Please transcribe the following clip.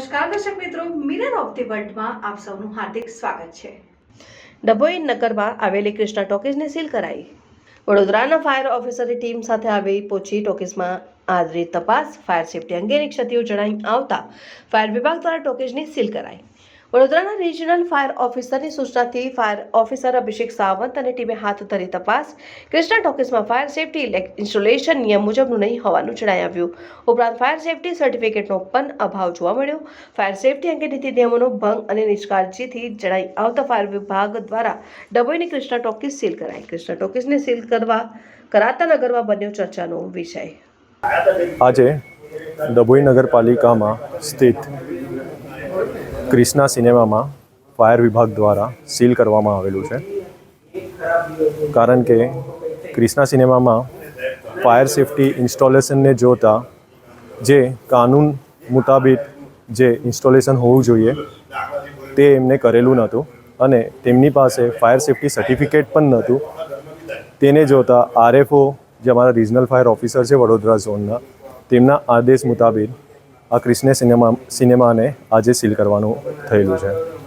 નમસ્કાર, દર્શક મિત્રો. મિરર ઓફ ધી વર્લ્ડમાં આપ સૌનું હાર્દિક સ્વાગત છે. ડભોઈ નગરમાં આવેલી કૃષ્ણા ટોકીઝને સીલ કરાઈ. વડોદરાના ફાયર ઓફિસરની ટીમ સાથે આવી પહોંચી ટોકીઝમાં આદરી તપાસ, ફાયર સેફટી અંગેની ક્ષતિઓ જણાઈ આવતા ફાયર વિભાગ દ્વારા ટોકીઝની સીલ કરાઈ. વડોદરાના રિજનલ ફાયર ઓફિસરની સૂચનાથી ફાયર ઓફિસર અભિષેક સાવંત અને ટીમે હાથ ધરી તપાસ. કૃષ્ણા ટોકીસમાં ફાયર સેફટી ઇન્સ્ટોલેશન નિયમ મુજબનું નહીં હોવાનું જણાઈ આવ્યું. ઉપરાંત ફાયર સેફટી સર્ટિફિકેટનો પણ અભાવ જોવા મળ્યો. ફાયર સેફટી અંગે નીતિ નિયમોનો ભંગ અને નિષ્કાળજીથી જણાઈ આવતા ફાયર વિભાગ દ્વારા ડભોઈની કૃષ્ણા ટોકીસ સીલ કરાઈ. કૃષ્ણા ટોકીસને સીલ કરવા, કરાતા નગરમાં બન્યો ચર્ચાનો વિષય. આજે ડભોઈ નગરપાલિકામાં સ્થિત ક્રિષ્ના સિનેમામાં ફાયર વિભાગ દ્વારા સીલ કરવામાં આવેલું છે. કારણ કે ક્રિષ્ના સિનેમામાં ફાયર સેફટી ઇન્સ્ટોલેશનને જોતા જે કાનૂન મુતાબિક જે ઇન્સ્ટોલેશન હોવું જોઈએ તે એમને કરેલું નહોતું અને તેમની પાસે ફાયર સેફટી સર્ટિફિકેટ પણ નહોતું. તેને જોતા આરએફઓ જે અમારા રિજનલ ફાયર ઓફિસર છે વડોદરા ઝોનના તેમના આદેશ મુતાબિક આ ક્રિષ્ને સિનેમા સિનેમાને આજે સીલ કરવાનું થયેલું છે.